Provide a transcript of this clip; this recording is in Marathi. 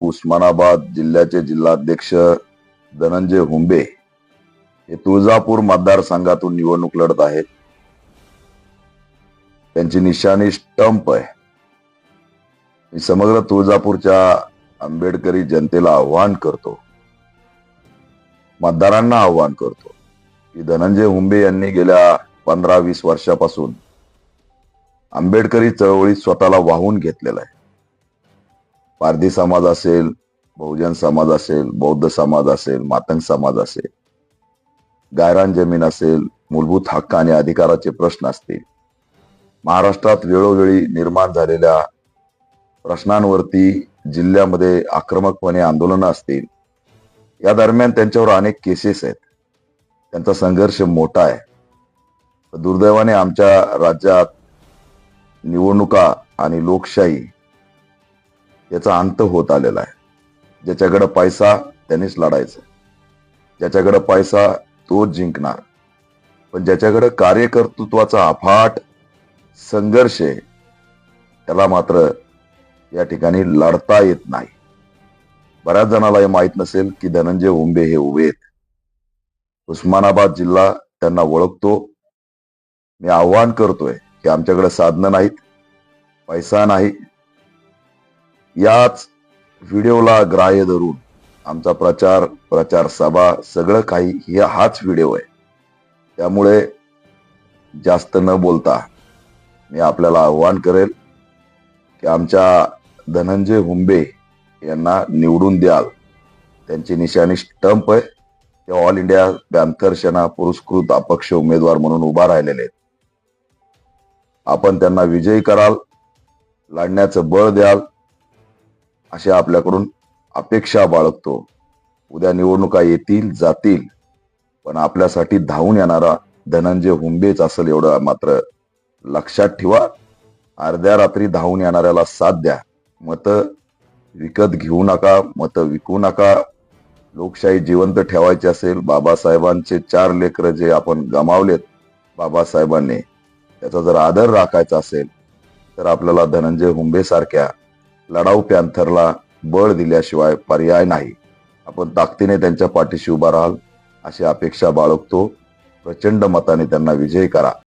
उस्मानाबाद जिल्ह्याचे जिल्हाध्यक्ष धनंजय हुंबे हे तुळजापूर मतदारसंघातून निवडणूक लढत आहेत. त्यांची निशाणी स्टंप आहे. मी समग्र तुळजापूरच्या आंबेडकरी जनतेला आव्हान करतो. मतदारांना आव्हान करतो की धनंजय हुंबे यांनी गेल्या पंधरा वीस वर्षापासून आंबेडकरी चळवळीत स्वतःला वाहून घेतलेला आहे. पारधी समाज असेल बहुजन समाज असेल बौद्ध समाज असेल मातंग समाज असेल गायरान जमीन असेल मूलभूत हक्क आणि अधिकाराचे प्रश्न असतील. महाराष्ट्रात वेळोवेळी निर्माण झालेल्या प्रश्नांवरती जिल्ह्यामध्ये आक्रमकपणे आंदोलनं असतील. या दरम्यान त्यांच्यावर अनेक केसेस आहेत. त्यांचा संघर्ष मोठा आहे. दुर्दैवाने आमच्या राज्यात निवडणुका आणि लोकशाही याचा अंत होत आलेला आहे. ज्याच्याकडं पैसा त्यानेच लढायचं. ज्याच्याकडं पैसा तोच जिंकणार. पण ज्याच्याकडं कार्यकर्तृत्वाचा अफाट संघर्ष आहे त्याला मात्र या ठिकाणी लढता येत नाही. बऱ्याच जणाला हे माहीत नसेल की धनंजय उंबे हे उभे आहेत. उस्मानाबाद जिल्हा त्यांना ओळखतो. मी आव्हान करतोय की आमच्याकडे साधनं नाहीत पैसा नाही याच व्हिडिओला ग्राह्य धरून आमचा प्रचार प्रचार सभा सगळं काही हे हाच व्हिडिओ आहे. त्यामुळे जास्त न बोलता मी आपल्याला आव्हान करेल की आमच्या धनंजय हुंबे यांना निवडून द्याल. त्यांची निशाणी स्टंप आहे. ते ऑल इंडिया पॅन्थर सेना पुरस्कृत अपक्ष उमेदवार म्हणून उभा राहिलेले आहेत. आपण त्यांना विजयी कराल लढण्याचं बळ द्याल अशा आपल्याकडून अपेक्षा बाळगतो. उद्या निवडणुका येतील जातील पण आपल्यासाठी धावून येणारा धनंजय हुंबेच असेल एवढं मात्र लक्षात ठेवा. अर्ध्या रात्री धावून येणाऱ्याला साथ द्या. मतं विकत घेऊ नका मतं विकू नका. लोकशाही जिवंत ठेवायची असेल बाबासाहेबांचे चार लेकर जे आपण गमावलेत बाबासाहेबांनी त्याचा जर आदर राखायचा असेल तर आपल्याला धनंजय हुंबे सारख्या लढाऊ पॅन्थरला बळ दिल्याशिवाय पर्याय नाही. आपण ताकदीने त्यांच्या पाठीशी उभा राहाल अशी अपेक्षा बाळगतो. प्रचंड मताने त्यांना विजयी करा.